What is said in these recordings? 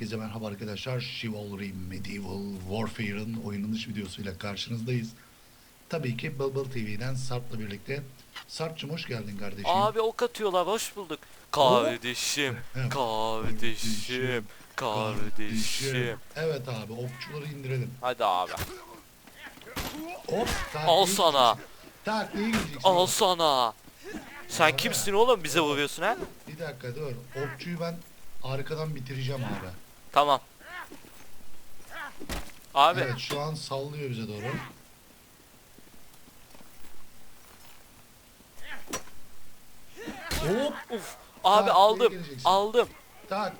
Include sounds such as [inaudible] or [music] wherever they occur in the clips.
Herkese merhaba arkadaşlar. Chivalry Medieval Warfare'ın oynanış videosuyla karşınızdayız. Tabii ki Bubble TV'den Sarp'la birlikte. Sarp'cığım hoş geldin kardeşim. Abi ok atıyorlar hoş bulduk. Kardeşim, Evet. kardeşim, kardeşim. Evet abi okçuları indirelim. Hadi abi. Hop. Al sana. Takliye gideceksin. Al sana. Sen kimsin oğlum bize vuruyorsun ha? Bir dakika dur. Okçuyu ben arkadan bitireceğim abi. Tamam. Abi Evet şu an sallıyor bize doğru. Hop. uf. Abi Takliye aldım. Aldım.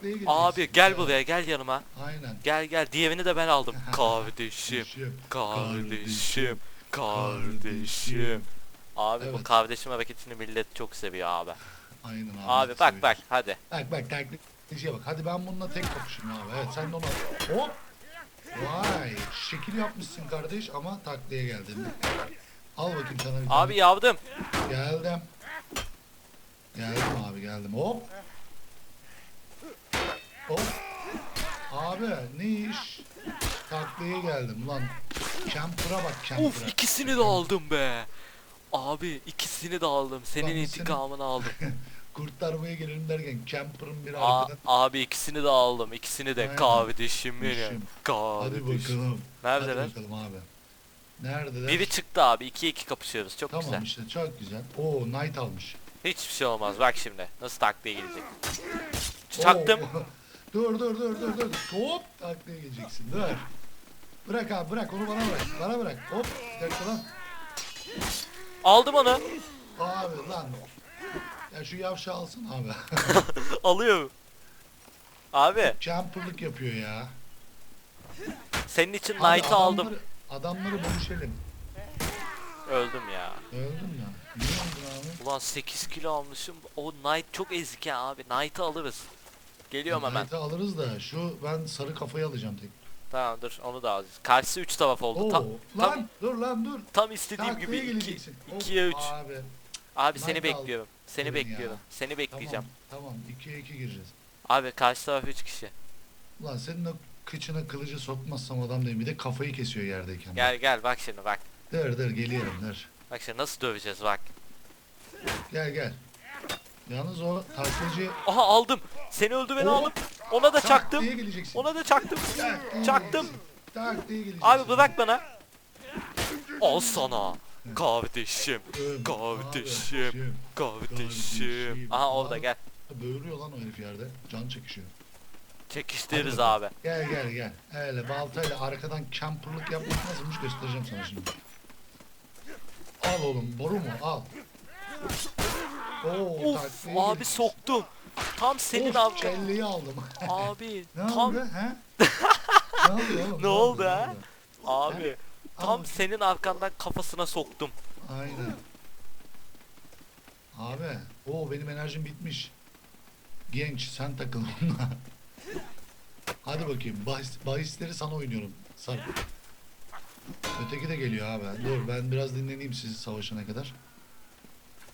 Gideceksin. Abi gel Ya, buraya gel yanıma. Aynen. Gel gel diğerini de ben aldım. [laughs] Kardeşim, Kardeşim. kardeşim, kardeşim. Abi bu Evet. kardeşim hareketini millet çok seviyor abi. Aynen abi. Abi bak bak hadi. Bak bak taklitçiye bak. Hadi ben bununla tek kapışayım abi. Evet sen de onu Hop. Vay. Şekil yapmışsın kardeş ama takliye geldin. Al bakayım sana bir tane. Abi yavrum. Geldim. Geldim abi geldim. Hop. Hop. Abi ne iş? Takliye geldim lan. Camper'a bak camper'a. Uf ikisini de aldım be. Abi ikisini de aldım. Senin intikamını aldım. [laughs] Kurtarmaya gelelim derken Camper'ın bir A- arkadan. abi ikisini de aldım. İkisini de Aynen. kardeşim benim. Kardeşim. Hadi Kardeşim. bakalım. Neredeler? Hadi bakalım abi. Neredeler? Biri çıktı abi. 2 2 kapışıyoruz. Çok Tamam güzel. işte çok güzel. Oo Knight almış. Hiçbir şey olmaz. Bak şimdi. Nasıl taktiğe gelecek. Çaktım. Oo. [laughs] dur dur dur dur dur. Hop takliye geleceksin. Dur. Bırak abi bırak onu bana bırak. Bana bırak. Hop. Bir dakika lan. Aldım onu. Abi lan. Ya şu yavşağı alsın abi. [laughs] Alıyorum. Abi Camper'lık yapıyor ya. senin için Abi Knight'ı aldım. adamları- Adamları bölüşelim. Öldüm ya. Öldüm ya. Niye öldün abi? Ulan 8 kilo almışım. O Knight çok ezik ya abi. Knight'ı alırız. Geliyorum hemen. Knight'ı alırız da şu ben sarı kafayı alacağım tek. Tamam dur onu da alacağız. Karşısı 3 taraf oldu. Oo, Tam, lan tam, dur lan dur. tam istediğim Takliye gibi 2 geleceksin. Hop, 2'ye 3. Abi Abi seni Knight bekliyorum. Seni Durun bekliyorum. ya. Seni bekleyeceğim. tamam tamam 2'ye 2 gireceğiz. Abi karşı taraf 3 kişi. Ulan senin o kıçına kılıcı sokmazsam adam değil. Bir de kafayı kesiyor yerdeyken. Gel gel bak şimdi bak. Dur dur geliyorum dur. Bak şimdi nasıl döveceğiz bak. Gel gel. Yalnız o taklacı Aha aldım. Seni öldüreni Oo. aldım. Ona da çaktım. diye geleceksin. Ona da çaktım. Tak diye Çaktım. geleceksin. Tak diye geleceksin. Abi bırak bana. Al sana. Kardeşim. Kardeşim. kardeşim. Aha orada Abi, gel. Böğürüyor lan o herif yerde. Can çekişiyor. Çekiştiririz Hadi abi. Gel gel gel. Öyle baltayla arkadan camperlık yapmak nasılmış göstereceğim sana şimdi. Al oğlum boru mu? Al. Oo, Of abi soktum. Tam senin Of, arka. kelleyi aldım. Abi [laughs] ne tam oldu he? [laughs] ne oldu oğlum? Ne oldu ha? oldu? abi Al tam senin arkandan kafasına soktum. Aynen. Abi, o benim enerjim bitmiş. Genç, sen takıl onunla. Hadi bakayım, bahis, bahisleri sana oynuyorum. Sarp. Öteki de geliyor abi. Dur ben biraz dinleneyim sizi savaşana kadar.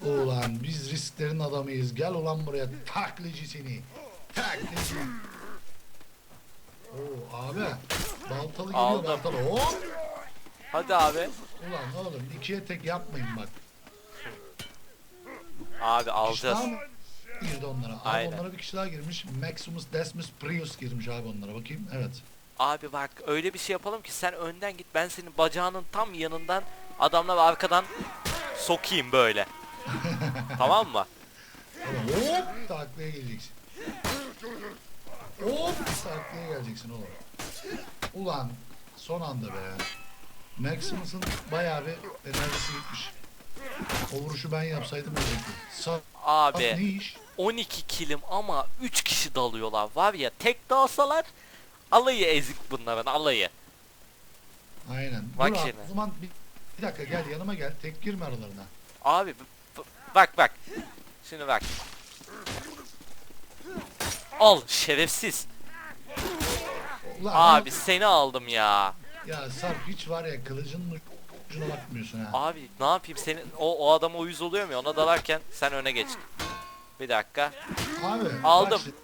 Ulan biz risklerin adamıyız. Gel ulan buraya taklici seni. Taklici. Oo abi. Baltalı geliyor Aldım. baltalı. Hop. Hadi abi. Ulan oğlum ikiye tek yapmayın bak. Abi alacağız. İştah mı girdi onlara? Abi Aynen. onlara bir kişi daha girmiş. Maximus Decimus Prius girmiş abi onlara. Bakayım. Evet. Abi bak öyle bir şey yapalım ki sen önden git ben senin bacağının tam yanından adamla arkadan sokayım böyle. [laughs] tamam mı? Tamam. Hop taklaya geleceksin. Hop taklaya geleceksin oğlum. Ulan son anda be. Maximus'un bayağı bir enerjisi gitmiş. O vuruşu ben yapsaydım ölecekti. Sa Abi ne iş? 12 kilim ama 3 kişi dalıyorlar var ya tek dalsalar alayı ezik bunların alayı. Aynen. Bak Dur şimdi. o zaman bir, bir dakika gel yanıma gel. Tek girme aralarına. Abi bak bak. Şimdi bak. Al şerefsiz. Ulan, Abi seni aldım ya. Ya Sarp hiç var ya kılıcının ucuna bakmıyorsun ha. Abi ne yapayım senin o, o adama uyuz oluyor mu ya? ona dalarken sen öne geç. Bir dakika. Abi. Aldım. bak.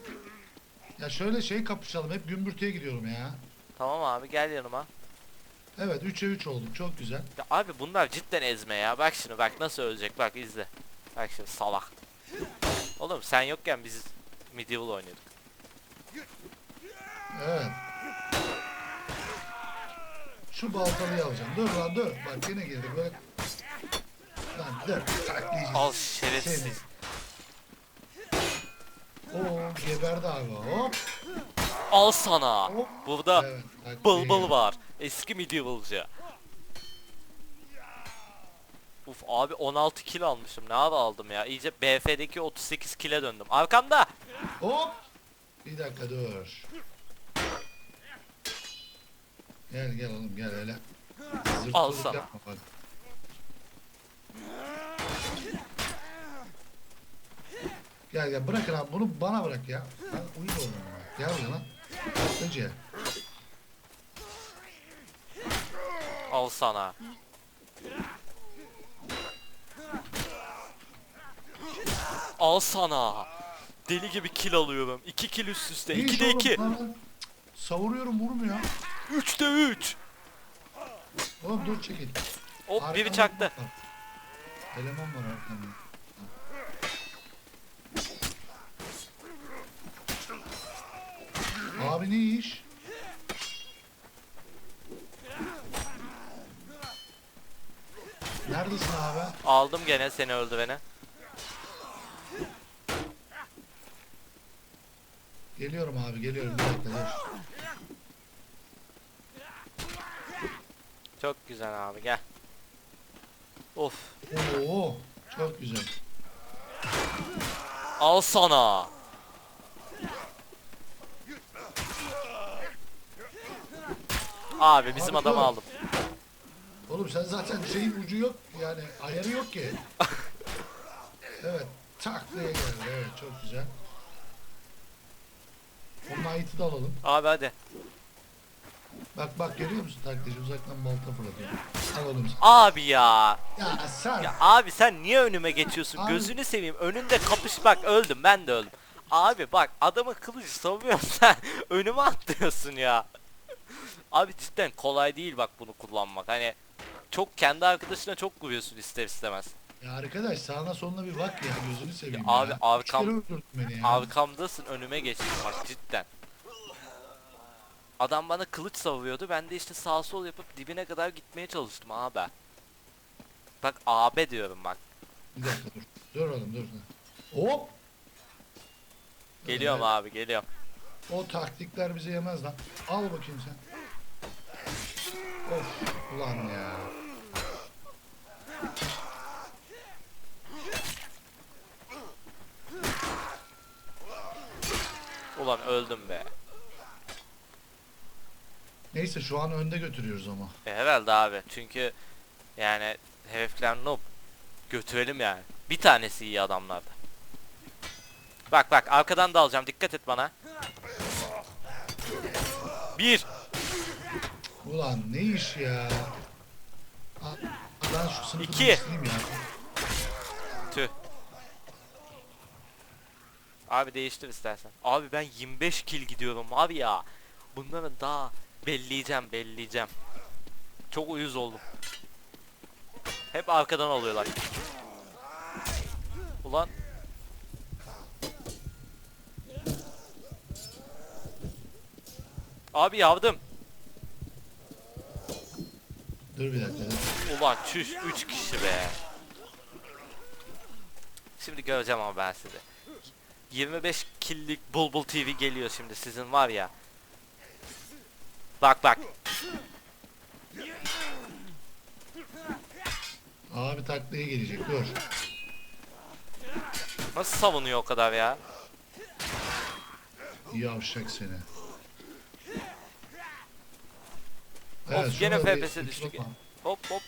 Ya şöyle şey kapışalım. Hep gümbürtüye gidiyorum ya. Tamam abi gel yanıma. Evet 3'e 3 olduk. Çok güzel. Ya abi bunlar cidden ezme ya. Bak şimdi bak nasıl ölecek bak izle. Bak şimdi salak. Oğlum sen yokken biz medieval oynuyorduk. Evet. Şu baltalıyı alacağım. Dur lan dur. Bak yine girdik böyle. Lan dur. Saklayacağız. Al şerefsiz. Seni. Oo geberdi abi. Hop. Al sana. Hop. Burada Evet. bıl var. Eski medieval'cı. Uf abi 16 kill almışım. Ne ara aldım ya. İyice BF'deki 38 kill'e döndüm. Arkamda. Hop. Bir dakika dur. Gel gel oğlum gel hele. Al sana. yapma bak. Gel gel bırakın abi bunu bana bırak ya. Ben uyum oğlum. Gel buraya lan. Önce. Al sana. Al sana. Deli gibi kill alıyorum. 2 kill üst üste. İyi 2'de oğlum, 2. lan ben Savuruyorum vurmuyor. 3'te 3. Oğlum dur çekil. Hop biri Arkamda çaktı. var. Eleman var arkamda. Abi ne iş? Neredesin abi? Aldım gene seni öldürene. Geliyorum abi geliyorum bir dakika dur. Çok güzel abi gel. Of. Oo çok güzel. Al sana. Abi bizim Abi adamı aldım. Oğlum sen zaten şeyin ucu yok yani ayarı yok ki. [laughs] evet tak diye geldi evet çok güzel. Onun ayıtı da alalım. Abi hadi. Bak bak görüyor musun taktiği uzaktan balta fırlatıyor. Al oğlum sen. Abi ya. Ya sen. Ya abi sen niye önüme geçiyorsun? Abi- Gözünü seveyim. Önünde kapış bak öldüm ben de öldüm. Abi bak adamı kılıcı savuyorsun [laughs] sen önüme atlıyorsun ya. Abi cidden kolay değil bak bunu kullanmak. Hani çok kendi arkadaşına çok vuruyorsun ister istemez. Ya arkadaş sağına soluna bir bak ya gözünü seveyim Ya abi ya. arkam-. Arkamdasın önüme geçtin bak cidden. Adam bana kılıç savuyordu. Ben de işte sağ sol yapıp dibine kadar gitmeye çalıştım abi. Bak AB diyorum bak. Dakika dur. Dur oğlum dur. Hop. Geliyorum Evet, abi geliyorum. O taktikler bize yemez lan. Al bakayım sen. Of ulan ya. Ulan öldüm be. Neyse şu an önde götürüyoruz ama. E, herhalde abi. Çünkü yani hedefler noob. Götürelim yani. Bir tanesi iyi adamlarda. Bak bak arkadan da alacağım. Dikkat et bana. Bir. Ulan ne iş ya. Ben şu sınıfı İki. ya. Tüh. Abi değiştir istersen. Abi ben 25 kill gidiyorum abi ya. Bunları daha belleyeceğim belleyeceğim. Çok uyuz oldum. Hep arkadan alıyorlar. Ulan. Abi yardım. Dur bir dakika. Ulan çüş 3 kişi be. Şimdi göreceğim ama ben sizi. 25 killik Bulbul TV geliyor şimdi sizin var ya. Bak bak. Abi taklaya gelecek dur. Nasıl savunuyor o kadar ya? Yavşak seni. Of, gene düştük. tutma. Hop hop.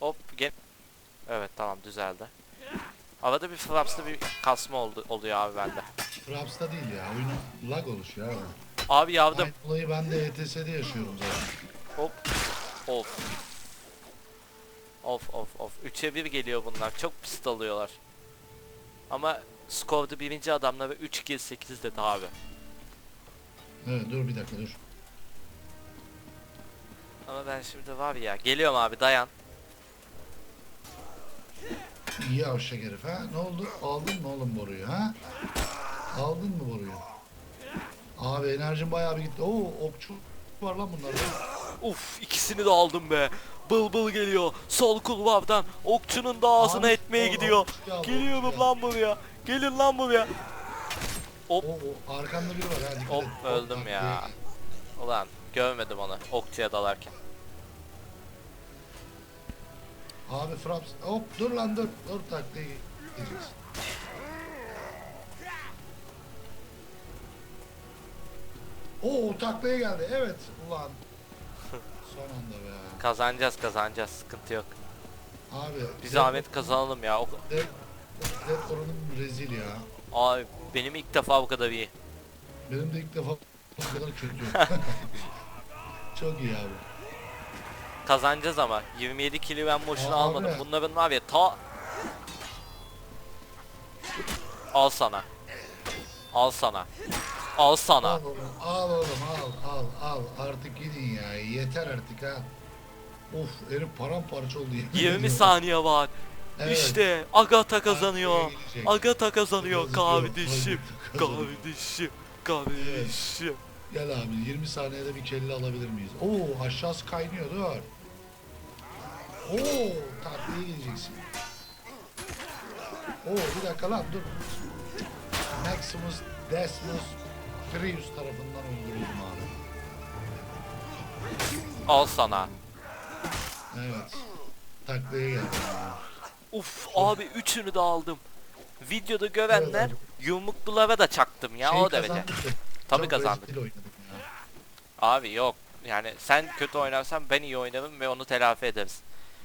Hop gel. Evet tamam düzeldi. Arada bir fraps'ta bir kasma oldu oluyor abi bende. Fraps'ta değil ya. Oyunun lag oluşuyor abi. Abi yardım. Aynı olayı ben de ETS'de yaşıyorum zaten. Hop. Of. Of of of. 3'e 1 geliyor bunlar. Çok pis alıyorlar. Ama Score'da birinci adamla ve 3 kill 8 dedi abi. Evet dur bir dakika dur. Ama ben şimdi var ya geliyorum abi dayan. İyi avşak herif ha. Ne oldu? Aldın mı oğlum boruyu ha? Aldın mı boruyu? Abi enerjim bayağı bir gitti. Oo okçu var lan bunlarda. Uf ikisini de aldım be. Bıl bıl geliyor. Sol kulvardan okçunun da ağzına Abi, etmeye o- gidiyor. al, Geliyorum lan buraya. Gelin lan buraya. Hop. Oo, o arkanda biri var ha dikkat Hop, et. öldüm ya. Ulan görmedim onu okçuya dalarken. Abi Fraps hop dur lan dur. Dur taklaya gideceğiz. Oo taklaya geldi. Evet ulan. [laughs] Son anda be. Kazanacağız kazanacağız sıkıntı yok. Abi. Bir zahmet kazanalım ya. O- Dead oranım rezil ya. Abi benim ilk defa bu kadar iyi. Benim de ilk defa bu kadar kötü. [laughs] Çok iyi abi. Kazanacağız ama 27 kili ben boşuna Aa, almadım. abi. Bunların var ya ta Al sana. Al sana. Al sana. Al oğlum, al oğlum, al, al, al. Artık gidin ya. Yeter artık ha. Of, herif paramparça oldu. yemin 20 ediyorum. saniye var. Evet. İşte Agatha kazanıyor. Arkaya gelecek. Kazanıyor Kazanıyor, kardeşim. Agatha kazanıyor. Kardeşim. Kardeşim. Gel abi 20 saniyede bir kelle alabilir miyiz? Oo aşağısı kaynıyor dur. Oo tatlıya gideceksin. Oo bir dakika lan dur. Maximus Decimus Prius tarafından öldürüldüm abi. Al sana. Evet. Taklaya geldim. Uf abi üçünü de aldım. Videoda görenler Evet yumruklulara da çaktım ya o derece. kazandık ya. Tabii Çok kazandık. rezil oynadık ya. Abi yok. Yani sen kötü oynarsan ben iyi oynarım ve onu telafi ederiz.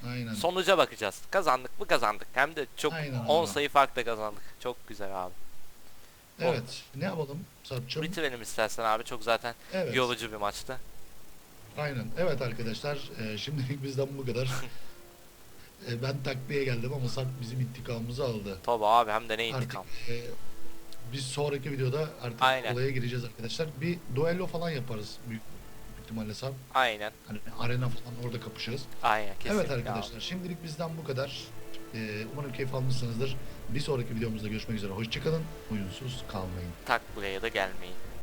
Aynen. Sonuca bakacağız. Kazandık mı kazandık. Hem de çok Aynen 10 abi. sayı farkla kazandık. Çok güzel abi. Evet. Ne yapalım Sarp'cığım? Bitirelim istersen abi. Çok zaten Evet. yorucu bir maçtı. Aynen. Evet arkadaşlar. e, şimdilik bizden bu kadar. [laughs] E, ben takviye geldim ama Sarp bizim intikamımızı aldı. Tabi abi hem de ne Artık intikam. e, biz sonraki videoda artık Aynen. olaya gireceğiz arkadaşlar. Bir duello falan yaparız büyük ihtimalle Sarp. Aynen. Hani arena falan orada kapışırız. Aynen kesinlikle evet arkadaşlar. Şimdilik bizden bu kadar. E, umarım keyif almışsınızdır. Bir sonraki videomuzda görüşmek üzere. Hoşçakalın. Oyunsuz kalmayın. Tak buraya da gelmeyin.